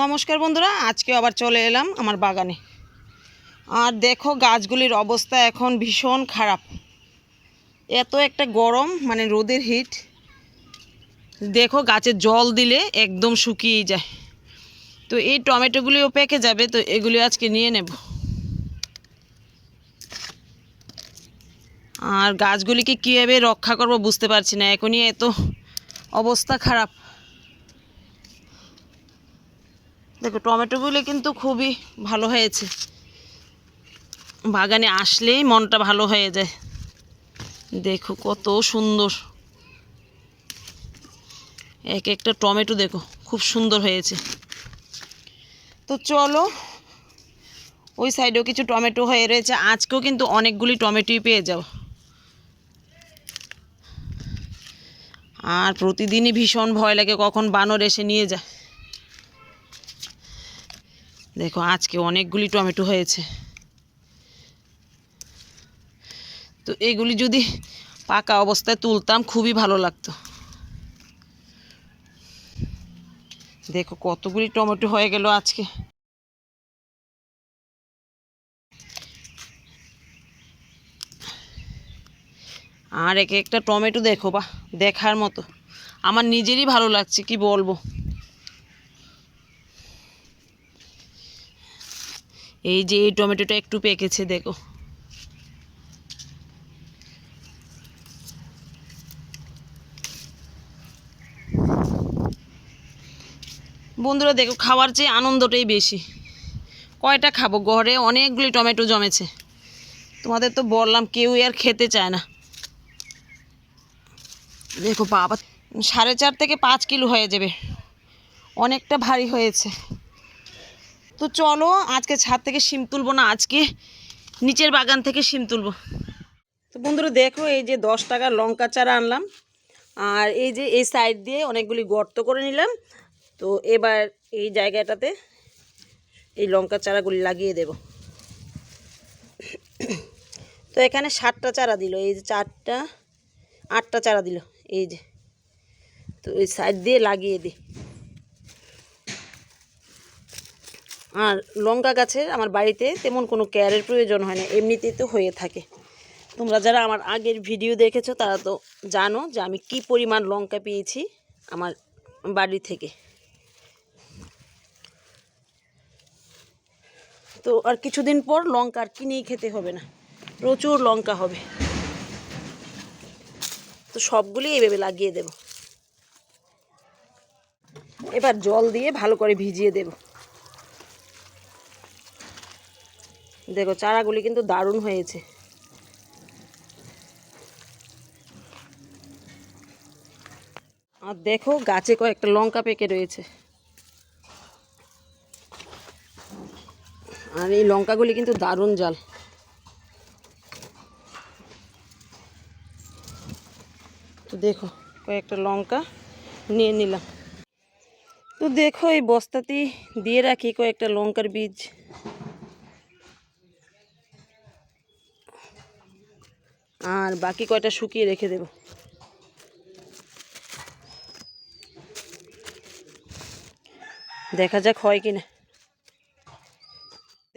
নমস্কার বন্ধুরা আজকে আবার চলে এলাম আমার বাগানে। আর দেখো গাছগুলির অবস্থা এখন ভীষণ খারাপ। এত একটা গরম মানে রোদের হিট দেখো গাছে জল দিলে একদম শুকিয়ে যায়। তো এই টমেটোগুলিও পেকে যাবে, তো এগুলি আজকে নিয়ে নেব। আর গাছগুলিকে কীভাবে রক্ষা করব বুঝতে পারছি না, এখনই এত অবস্থা খারাপ। দেখো, টমেটোগুলো কিন্তু খুবই ভালো হয়েছে। বাগানে আসলেই মনটা ভালো হয়ে যায়। দেখো, কত সুন্দর। এক একটা টমেটো দেখো, খুব সুন্দর হয়েছে। তো চলো, ওই সাইডেও কিছু টমেটো হয়ে রয়েছে। আজকেও কিন্তু অনেকগুলি টমেটোই পেয়ে যাও। আর প্রতিদিনই ভীষণ ভয় লাগে কখন বানর এসে নিয়ে যায়। দেখো, আজকে অনেকগুলি টমেটো হয়েছে। তো এগুলি যদি পাকা অবস্থায় তুলতাম, খুবই ভালো লাগতো। দেখো, কতগুলি টমেটো হয়ে গেল আজকে। আর এক একটা টমেটো দেখো বা, দেখার মতো। আমার নিজেরই ভালো লাগছে, কি বলব? এই যে এই টমেটোটা একটু পেকেছে, দেখো। বন্ধুরা, দেখো, খাওয়ার চেয়ে আনন্দটাই বেশি। কয়টা খাব? ঘরে অনেকগুলি টমেটো জমেছে। তোমাদের তো বললাম, কেউই আর খেতে চায় না। দেখো, বাবা, সাড়ে চার থেকে পাঁচ কিলো হয়ে যাবে। অনেকটা ভারী হয়েছে। তো চলো, আজকে ছাদ থেকে শিম তুলবো না, আজকে নিচের বাগান থেকে শিম তুলবো। তো বন্ধুরা, দেখো, এই যে দশ টাকার লঙ্কা চারা আনলাম, আর এই যে এই সাইড দিয়ে অনেকগুলি গর্ত করে নিলাম। তো এবার এই জায়গাটাতে এই লঙ্কা চারাগুলি লাগিয়ে দেব। তো এখানে সাতটা চারা দিল, এই যে চারটা, আটটা চারা দিল, এই যে। তো এই সাইড দিয়ে লাগিয়ে দিই। আর লঙ্কা গাছের আমার বাড়িতে তেমন কোনো কেয়ারের প্রয়োজন হয় না, এমনিতেই তো হয়ে থাকে। তোমরা যারা আমার আগের ভিডিও দেখেছ, তারা তো জানো যে আমি কি পরিমাণ লঙ্কা পেয়েছি আমার বাড়ি থেকে। তো আর কিছুদিন পর লঙ্কা আর কিনেই খেতে হবে না, প্রচুর লঙ্কা হবে। তো সবগুলি এইভাবে লাগিয়ে দেব। এবার জল দিয়ে ভালো করে ভিজিয়ে দেবো। দেখো, চারাগুলি কিন্তু দারুণ হয়েছে। আর দেখো, গাছে কয়েকটা লঙ্কা পেকে রয়েছে। আর এই লঙ্কাগুলি কিন্তু দারুণ জাল। তো দেখো, কয়েকটা লঙ্কা নিয়ে নিলাম। তো দেখো, এই বস্তাতেই দিয়ে রাখি কয়েকটা লঙ্কার বীজ। আর বাকি কয়টা শুকিয়ে রেখে দেব। দেখা যাক হয় কিনা।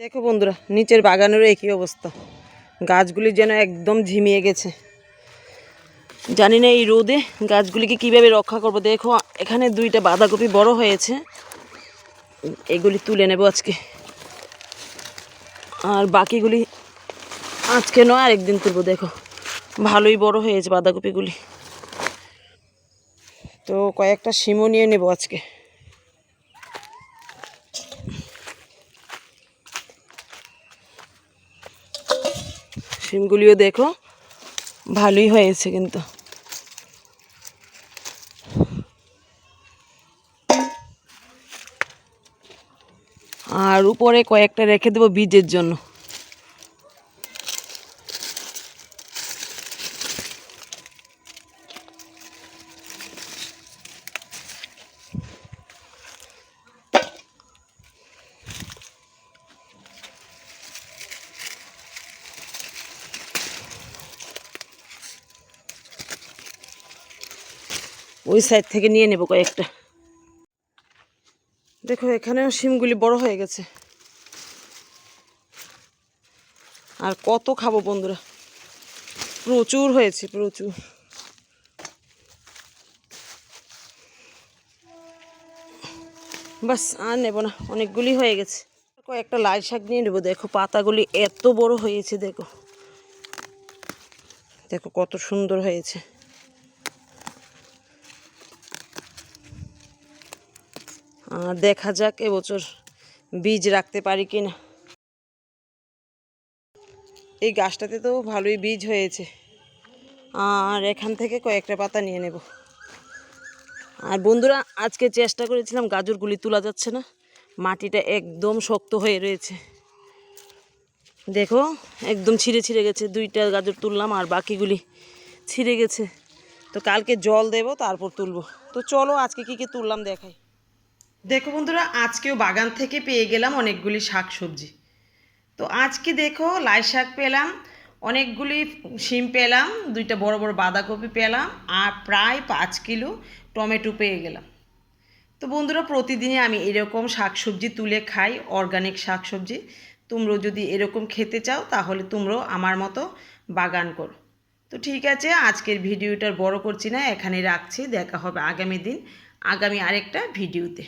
দেখো বন্ধুরা, নিচের বাগানেরও একই অবস্থা। গাছগুলি যেন একদম ঝিমিয়ে গেছে। জানি না এই রোদে গাছগুলিকে কীভাবে রক্ষা করব। দেখো, এখানে দুইটা বাঁধাকপি বড় হয়েছে। এগুলি তুলে নেব আজকে। আর বাকিগুলি আজকে নয়, আরেকদিন তুলবো, দেখো। ভালোই বড় হয়েছে বাঁধাকপিগুলি। তো কয়েকটা শিমও নিয়ে নেব আজকে। শিমগুলিও দেখো, ভালোই হয়েছে কিন্তু। আর উপরে কয়েকটা রেখে দেবো বীজের জন্য। ওই সাইড থেকে নিয়ে নেব কয়েকটা। দেখো, এখানেও শিমগুলি বড় হয়ে গেছে। আর কত খাব বন্ধুরা? প্রচুর হয়েছে, প্রচুর। বাস, আর নেব না, অনেকগুলি হয়ে গেছে। কয়েকটা লাল শাক নিয়ে নেব, দেখো, পাতাগুলি এত বড় হয়েছে, দেখো। দেখো, কত সুন্দর হয়েছে। দেখা যাক এবছর বীজ রাখতে পারি কি না এই গাছটাতে তো ভালোই বীজ হয়েছে। আর এখান থেকে কয়েকটা পাতা নিয়ে নেব। আর বন্ধুরা, আজকে চেষ্টা করেছিলাম গাজরগুলি তোলা যাচ্ছে না। মাটিটা একদম শক্ত হয়ে রয়েছে। দেখো, একদম ছিঁড়ে ছিঁড়ে গেছে। দুইটা গাজর তুললাম আর বাকিগুলি ছিঁড়ে গেছে। তো কালকে জল দেব, তারপর তুলবো। তো চলো আজকে কী কী তুললাম দেখাই। দেখো বন্ধুরা, আজকেও বাগান থেকে পেয়ে গেলাম অনেকগুলি শাক সবজি তো আজকে দেখো লাই শাক পেলাম, অনেকগুলি শিম পেলাম, দুইটা বড় বড় বাঁধাকপি পেলাম, আর প্রায় পাঁচ কিলো টমেটো পেয়ে গেলাম। তো বন্ধুরা, প্রতিদিনই আমি এরকম শাকসবজি তুলে খাই অর্গানিক শাকসবজি। তোমরাও যদি এরকম খেতে চাও, তাহলে তোমরাও আমার মতো বাগান করো। তো ঠিক আছে, আজকের ভিডিওটার বড় করছি না এখানে রাখছি, দেখা হবে আগামী দিন, আগামী আরেকটা ভিডিওতে।